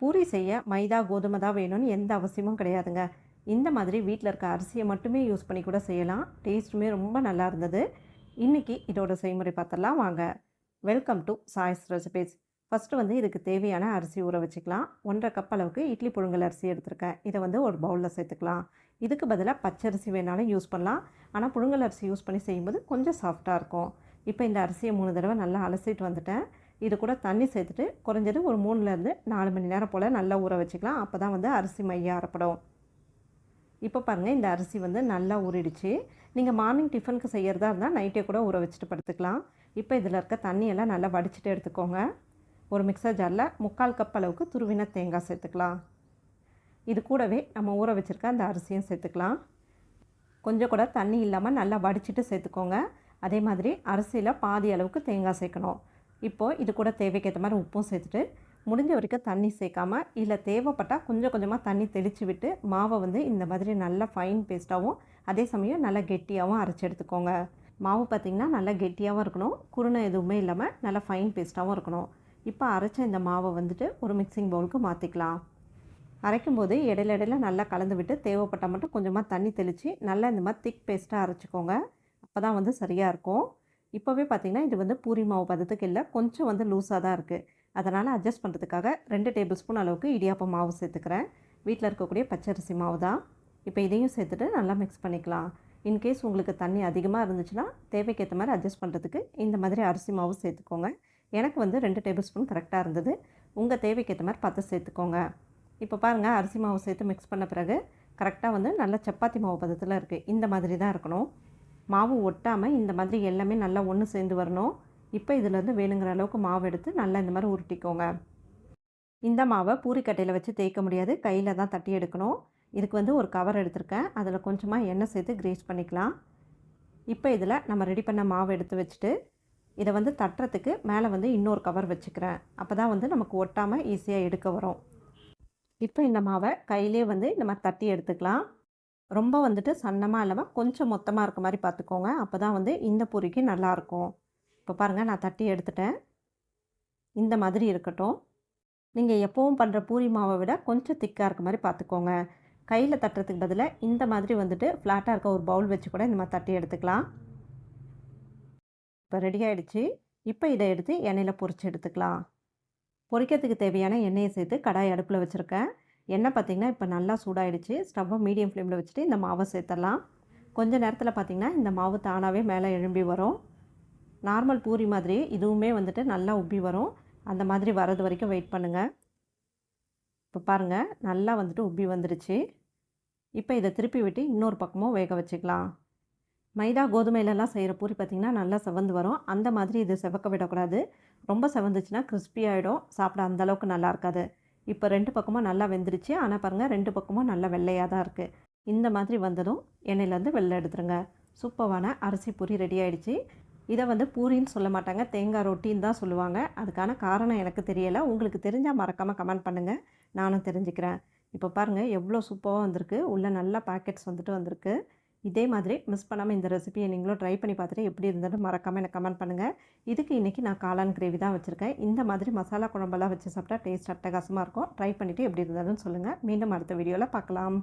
பூரி செய்ய மைதா கோதுமை தான் வேணும்னு எந்த அவசியமும் கிடையாதுங்க. இந்த மாதிரி வீட்டில் இருக்க அரிசியை மட்டுமே யூஸ் பண்ணி கூட செய்யலாம். டேஸ்ட்டுமே ரொம்ப நல்லா இருந்தது. இன்றைக்கி இதோட செய்முறை பார்த்துடலாம். வாங்க. Welcome to choice recipes first வந்து இதுக்கு தேவையான அரிசி ஊற வச்சுக்கலாம். ஒன்றரை கப் அளவுக்கு இட்லி புழுங்கல் அரிசி எடுத்திருக்கேன். இதை வந்து ஒரு பவுலில் சேர்த்துக்கலாம். இதுக்கு பதிலாக பச்சரிசி வேணாலும் யூஸ் பண்ணலாம். ஆனால் புழுங்கல் அரிசி யூஸ் பண்ணி செய்யும்போது கொஞ்சம் சாஃப்டாக இருக்கும். இப்போ இந்த அரிசியை மூணு தடவை நல்லா அலசிட்டு வந்துட்டேன். இது கூட தண்ணி சேர்த்துட்டு குறைஞ்சது ஒரு மூணுலேருந்து நாலு மணி நேரம் போல் நல்லா ஊற வச்சுக்கலாம். அப்போ தான் வந்து அரிசி மைய அரைப்படும் இப்போ பாருங்கள் இந்த அரிசி வந்து நல்லா ஊறிடுச்சு. நீங்கள் மார்னிங் டிஃபனுக்கு செய்கிறதா இருந்தால் நைட்டே கூட ஊற வச்சுட்டு படுத்துக்கலாம். இப்போ இதில் இருக்க தண்ணியெல்லாம் நல்லா வடிச்சிட்டு எடுத்துக்கோங்க. ஒரு மிக்சர் ஜாரில் முக்கால் கப் அளவுக்கு துருவின தேங்காய் சேர்த்துக்கலாம். இது கூடவே நம்ம ஊற வச்சுருக்க அந்த அரிசியும் சேர்த்துக்கலாம். கொஞ்சம் கூட தண்ணி இல்லாமல் நல்லா வடிச்சிட்டு சேர்த்துக்கோங்க. அதே மாதிரி அரிசியில் பாதி அளவுக்கு தேங்காய் சேர்க்கணும். இப்போது இது கூட தேவைக்கேற்ற மாதிரி உப்பும் சேர்த்துட்டு முடிஞ்ச வரைக்கும் தண்ணி சேர்க்காமல் இல்லை தேவைப்பட்டால் கொஞ்சம் கொஞ்சமாக தண்ணி தெளித்து விட்டு மாவை வந்து இந்த மாதிரி நல்லா ஃபைன் பேஸ்ட்டாகவும் அதே சமயம் நல்லா கெட்டியாகவும் அரைச்சி எடுத்துக்கோங்க. மாவு பார்த்திங்கன்னா நல்லா கெட்டியாகவும் இருக்கணும் குருணை எதுவுமே இல்லாமல் நல்லா ஃபைன் பேஸ்ட்டாகவும் இருக்கணும். இப்போ அரைச்ச இந்த மாவை வந்துட்டு ஒரு மிக்சிங் பவுலுக்கு மாற்றிக்கலாம் அரைக்கும் போது இடையில இடையில நல்லா கலந்து விட்டு தேவைப்பட்டால் மட்டும் கொஞ்சமாக தண்ணி தெளித்து நல்லா இந்த மாதிரி திக் பேஸ்ட்டாக அரைச்சிக்கோங்க. அப்போ தான் வந்து சரியாக இருக்கும். இப்போவே பார்த்திங்கன்னா இது வந்து பூரி மாவு பதத்துக்கு இல்லை கொஞ்சம் வந்து லூஸாக தான் இருக்குது அதனால் அட்ஜஸ்ட் பண்ணுறதுக்காக ரெண்டு டேபிள் ஸ்பூன் அளவுக்கு இடியாப்பம் மாவு சேர்த்துக்கிறேன். வீட்டில் இருக்கக்கூடிய பச்சரிசி மாவு தான். இப்போ இதையும் சேர்த்துட்டு நல்லா மிக்ஸ் பண்ணிக்கலாம். இன்கேஸ் உங்களுக்கு தண்ணி அதிகமாக இருந்துச்சுன்னா தேவைக்கேற்ற மாதிரி அட்ஜஸ்ட் பண்ணுறதுக்கு இந்த மாதிரி அரிசி மாவு சேர்த்துக்கோங்க. எனக்கு வந்து ரெண்டு டேபிள் ஸ்பூன் கரெக்டாக இருந்தது. உங்கள் தேவைக்கேற்ற மாதிரி பார்த்து சேர்த்துக்கோங்க. இப்போ பாருங்கள் அரிசி மாவு சேர்த்து மிக்ஸ் பண்ண பிறகு கரெக்டாக வந்து நல்ல சப்பாத்தி மாவு பதத்தில் இருக்குது இந்த மாதிரி தான் இருக்கணும். மாவு ஒட்டாமல் இந்த மாதிரி எல்லாமே நல்லா ஒன்று சேர்ந்து வரணும். இப்போ இதிலேருந்து வேணுங்கிற அளவுக்கு மாவு எடுத்து நல்லா இந்த மாதிரி உருட்டிக்கோங்க. இந்த மாவை பூரிக்கட்டையில் வச்சு தேய்க்க முடியாது. கையில் தான் தட்டி எடுக்கணும். இதுக்கு வந்து ஒரு கவர் எடுத்திருக்கேன். அதில் கொஞ்சமாக எண்ணெய் சேர்த்து கிரேஸ் பண்ணிக்கலாம். இப்போ இதில் நம்ம ரெடி பண்ண மாவு எடுத்து வச்சுட்டு இதை வந்து தட்டுறதுக்கு மேலே வந்து இன்னொரு கவர் வச்சுக்கிறேன். அப்போ தான் வந்து நமக்கு ஒட்டாமல் ஈஸியாக எடுக்க வரும். இப்போ இந்த மாவை கையிலே வந்து இந்த மாதிரி தட்டி எடுத்துக்கலாம். ரொம்ப வந்துட்டு சன்னமாக இல்லாமல் கொஞ்சம் மொத்தமாக இருக்க மாதிரி பார்த்துக்கோங்க அப்போ தான் வந்து இந்த பூரிக்கு நல்லாயிருக்கும் இப்போ பாருங்கள் நான் தட்டி எடுத்துட்டேன். இந்த மாதிரி இருக்கட்டும். நீங்கள் எப்போவும் பண்ணுற பூரி மாவை விட கொஞ்சம் திக்காக இருக்க மாதிரி பார்த்துக்கோங்க கையில் தட்டுறதுக்கு பதிலாக இந்த மாதிரி வந்துட்டு ஃப்ளாட்டாக இருக்க ஒரு பவுல் வச்சு கூட இந்த மாதிரி தட்டி எடுத்துக்கலாம். இப்போ ரெடி ஆகிடுச்சு இப்போ இதை எடுத்து எண்ணெயில் பொரித்து எடுத்துக்கலாம். பொரிக்கிறதுக்கு தேவையான எண்ணெயை சேர்த்து கடாய் அடுப்பில் வச்சுருக்கேன். எண்ணெய் பார்த்திங்கன்னா இப்போ நல்லா சூடாயிடுச்சு. ஸ்டவ்வை மீடியம் ஃப்ளேமில் வச்சுட்டு இந்த மாவை சேர்த்தலாம். கொஞ்சம் நேரத்தில் பார்த்திங்கன்னா இந்த மாவு தானாகவே மேலே எழும்பி வரும். நார்மல் பூரி மாதிரி இதுவுமே வந்துட்டு நல்லா உப்பி வரும். அந்த மாதிரி வரது வரைக்கும் வெயிட் பண்ணுங்கள் இப்போ பாருங்கள் நல்லா வந்துட்டு உப்பி வந்துடுச்சு இப்போ இதை திருப்பி விட்டு இன்னொரு பக்கமும் வேக வச்சுக்கலாம். மைதா கோதுமையிலலாம் செய்கிற பூரி பார்த்திங்கன்னா நல்லா செவந்து வரும். அந்த மாதிரி இது செவக்க விடக்கூடாது. ரொம்ப செவந்துச்சுன்னா கிறிஸ்பி ஆகிடும் சாப்பிட அந்தளவுக்கு நல்லா இருக்காது. இப்போ ரெண்டு பக்கமும் நல்லா வெந்துருச்சு. ஆனால் பாருங்கள் ரெண்டு பக்கமும் நல்லா வெள்ளையாக தான் இருக்குது இந்த மாதிரி வந்ததும் எண்ணெயிலேருந்து வெள்ளை எடுத்துருங்க. சூப்பரான அரிசி பூரி ரெடி ஆகிடுச்சு இதை வந்து பூரின்னு சொல்ல மாட்டாங்க தேங்காய் ரொட்டின்னு தான் சொல்லுவாங்க. அதுக்கான காரணம் எனக்கு தெரியலை. உங்களுக்கு தெரிஞ்சால் மறக்காமல் கமெண்ட் பண்ணுங்கள் நானும் தெரிஞ்சுக்கிறேன். இப்போ பாருங்கள் எவ்வளோ சூப்பராக வந்திருக்கு. உள்ளே நல்லா பேக்கெட்ஸ் வந்துட்டு வந்திருக்கு. இதே மாதிரி மிஸ் பண்ணாமல் இந்த ரெசிபியை நீங்களும் ட்ரை பண்ணி பார்த்துட்டு எப்படி இருந்தாலும் மறக்காமல் எனக்கு கமெண்ட் பண்ணுங்கள் இதுக்கு இன்றைக்கி நான் காளான் கிரேவி தான் வச்சுருக்கேன். இந்த மாதிரி மசாலா குழம்பெல்லாம் வச்சு சாப்பிட்டா டேஸ்ட் அட்டகாசமாக இருக்கும். ட்ரை பண்ணிவிட்டு எப்படி இருந்ததுன்னு சொல்லுங்கள் மீண்டும் அடுத்த வீடியோவில் பார்க்கலாம்.